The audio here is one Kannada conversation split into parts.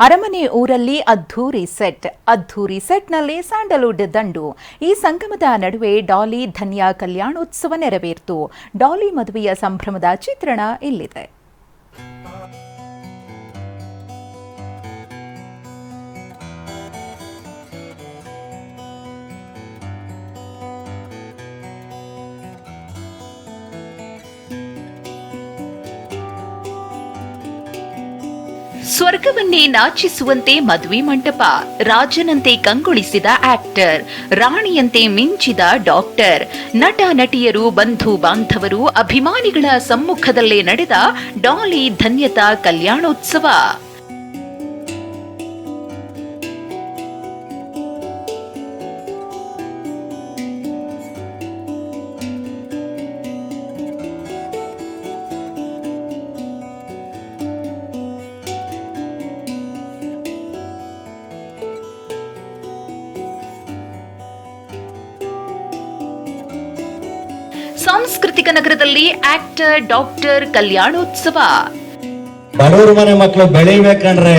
ಅರಮನೆ ಊರಲ್ಲಿ ಅದ್ಧೂರಿ ಸೆಟ್. ಅದ್ಧೂರಿ ಸೆಟ್ನಲ್ಲಿ ಸ್ಯಾಂಡಲ್ವುಡ್ ದಂಡು. ಈ ಸಂಗಮದ ನಡುವೆ ಡಾಲಿ ಧನ್ಯಾ ಕಲ್ಯಾಣೋತ್ಸವ ನೆರವೇರಿತು. ಡಾಲಿ ಮದುವೆಯ ಸಂಭ್ರಮದ ಚಿತ್ರಣ ಇಲ್ಲಿದೆ. ಸ್ವರ್ಗವನ್ನೇ ನಾಚಿಸುವಂತೆ ಮದುವೆ ಮಂಟಪ, ರಾಜನಂತೆ ಕಂಗೊಳಿಸಿದ ಆಕ್ಟರ್, ರಾಣಿಯಂತೆ ಮಿಂಚಿದ ಡಾಕ್ಟರ್, ನಟ ನಟಿಯರು, ಬಂಧು ಬಾಂಧವರು, ಅಭಿಮಾನಿಗಳ ಸಮ್ಮುಖದಲ್ಲೇ ನಡೆದ ಡಾಲಿ ಧನ್ಯತಾ ಕಲ್ಯಾಣೋತ್ಸವ. ಸಾಂಸ್ಕೃತಿಕ ನಗರದಲ್ಲಿ ಆಕ್ಟರ್ ಡಾಕ್ಟರ್ ಕಲ್ಯಾಣೋತ್ಸವ. ಬಡವರ ಮನೆ ಮಕ್ಕಳು ಬೆಳಿಬೇಕಂದ್ರೆ.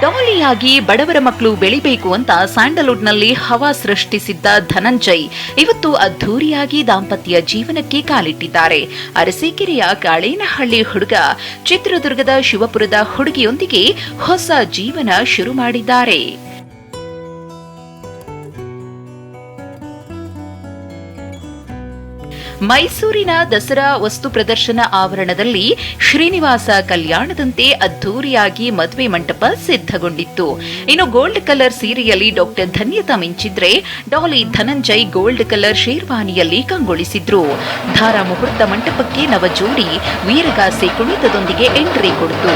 ಡಾಲಿಯಾಗಿ ಬಡವರ ಮಕ್ಕಳು ಬೆಳಿಬೇಕು ಅಂತ ಸ್ಯಾಂಡಲ್ವುಡ್ನಲ್ಲಿ ಹವಾ ಸೃಷ್ಟಿಸಿದ್ದ ಧನಂಜಯ್ ಇವತ್ತು ಅದ್ಧೂರಿಯಾಗಿ ದಾಂಪತ್ಯ ಜೀವನಕ್ಕೆ ಕಾಲಿಟ್ಟಿದ್ದಾರೆ. ಅರಸೀಕೆರೆಯ ಕಾಳೇನಹಳ್ಳಿ ಹುಡುಗ ಚಿತ್ರದುರ್ಗದ ಶಿವಪುರದ ಹುಡುಗಿಯೊಂದಿಗೆ ಹೊಸ ಜೀವನ ಶುರು ಮಾಡಿದ್ದಾರೆ. ಮೈಸೂರಿನ ದಸರಾ ವಸ್ತು ಪ್ರದರ್ಶನ ಆವರಣದಲ್ಲಿ ಶ್ರೀನಿವಾಸ ಕಲ್ಯಾಣದಂತೆ ಅದ್ದೂರಿಯಾಗಿ ಮದುವೆ ಮಂಟಪ ಸಿದ್ಧಗೊಂಡಿತ್ತು. ಇನ್ನು ಗೋಲ್ಡ್ ಕಲರ್ ಸೀರೆಯಲ್ಲಿ ಡಾಕ್ಟರ್ ಧನ್ಯತಾ ಮಿಂಚಿದ್ರೆ ಡಾಲಿ ಧನಂಜಯ್ ಗೋಲ್ಡ್ ಕಲರ್ ಶೇರ್ವಾನಿಯಲ್ಲಿ ಕಂಗೊಳಿಸಿದ್ರು. ಧಾರಾ ಮುಹೂರ್ತ ಮಂಟಪಕ್ಕೆ ನವ ಜೋಡಿ ವೀರಗಾಸೆ ಕುಣಿತದೊಂದಿಗೆ ಎಂಟ್ರಿ ಕೊಡ್ತು.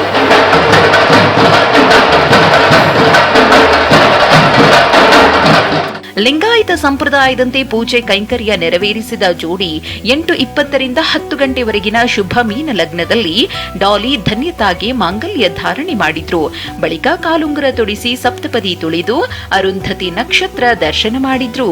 ಲಿಂಗಾಯತ ಸಂಪ್ರದಾಯದಂತೆ ಪೂಜೆ ಕೈಂಕರ್ಯ ನೆರವೇರಿಸಿದ ಜೋಡಿ ಎಂಟು ಇಪ್ಪತ್ತರಿಂದ ಹತ್ತು ಗಂಟೆವರೆಗಿನ ಶುಭ ಮೀನ ಲಗ್ನದಲ್ಲಿ ಡಾಲಿ ಧನ್ಯತಾಗೆ ಮಾಂಗಲ್ಯ ಧಾರಣೆ ಮಾಡಿದ್ರು. ಬಳಿಕ ಕಾಲುಂಗುರ ತೊಡಿಸಿ ಸಪ್ತಪದಿ ತುಳಿದು ಅರುಂಧತಿ ನಕ್ಷತ್ರ ದರ್ಶನ ಮಾಡಿದ್ರು.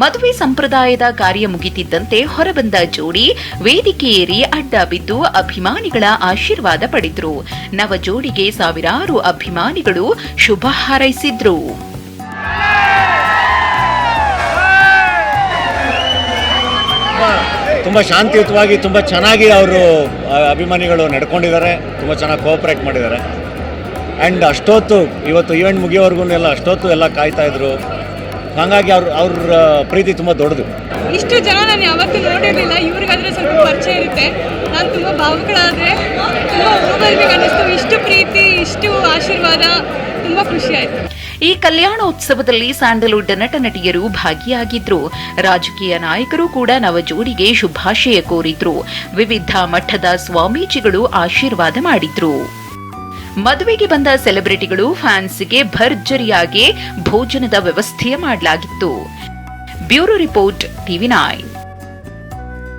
ಮದುವೆ ಸಂಪ್ರದಾಯದ ಕಾರ್ಯ ಮುಗಿತಿದ್ದಂತೆ ಹೊರಬಂದ ಜೋಡಿ ವೇದಿಕೆಯೇರಿ ಅಡ್ಡ ಬಿದ್ದು ಅಭಿಮಾನಿಗಳ ಆಶೀರ್ವಾದ ಪಡೆದ್ರು. ನವ ಜೋಡಿಗೆ ಸಾವಿರಾರು ಅಭಿಮಾನಿಗಳು ಶುಭ ಹಾರೈಸಿದ್ರು. ತುಂಬ ಶಾಂತಿಯುತವಾಗಿ, ತುಂಬ ಚೆನ್ನಾಗಿ ಅವರು ಅಭಿಮಾನಿಗಳು ನಡ್ಕೊಂಡಿದ್ದಾರೆ. ತುಂಬ ಚೆನ್ನಾಗಿ ಕೋಆಪ್ರೇಟ್ ಮಾಡಿದ್ದಾರೆ. ಆ್ಯಂಡ್ ಅಷ್ಟೊತ್ತು, ಇವತ್ತು ಈವೆಂಟ್ ಮುಗಿಯೋವರೆಗೂ ಎಲ್ಲ ಅಷ್ಟೊತ್ತು ಎಲ್ಲ ಕಾಯ್ತಾ ಇದ್ರು. ಹಾಗಾಗಿ ಅವ್ರ ಅವ್ರ ಪ್ರೀತಿ ತುಂಬ ದೊಡ್ಡದು. ಇಷ್ಟು ಜನ ನಾನು ಯಾವತ್ತೂ ನೋಡಿರಲಿಲ್ಲ ಇವ್ರಿಗಾದ್ರೆ ಸ್ವಲ್ಪ ಪರಿಚಯ ಇರುತ್ತೆ. ನಾನು ತುಂಬ ಭಾವುಕಳಾದರೆ ತುಂಬ ಅನ್ನಿಸ್ತು. ಇಷ್ಟು ಪ್ರೀತಿ ಇಷ್ಟು ಆಶೀರ್ವಾದ ತುಂಬ ಖುಷಿ ಆಯಿತು. ಈ ಕಲ್ಯಾಣೋತ್ಸವದಲ್ಲಿ ಸ್ಯಾಂಡಲ್ವುಡ್ ನಟ ನಟಿಯರು ಭಾಗಿಯಾಗಿದ್ರು. ರಾಜಕೀಯ ನಾಯಕರು ಕೂಡ ನವ ಜೋಡಿಗೆ ಶುಭಾಶಯ ಕೋರಿದ್ರು. ವಿವಿಧ ಮಠದ ಸ್ವಾಮೀಜಿಗಳು ಆಶೀರ್ವಾದ ಮಾಡಿದ್ರು. ಮದುವೆಗೆ ಬಂದ ಸೆಲೆಬ್ರಿಟಿಗಳು ಫ್ಯಾನ್ಸ್ಗೆ ಭರ್ಜರಿಯಾಗಿ ಭೋಜನದ ವ್ಯವಸ್ಥೆ ಮಾಡಲಾಗಿತ್ತು. Bureau report TV nine.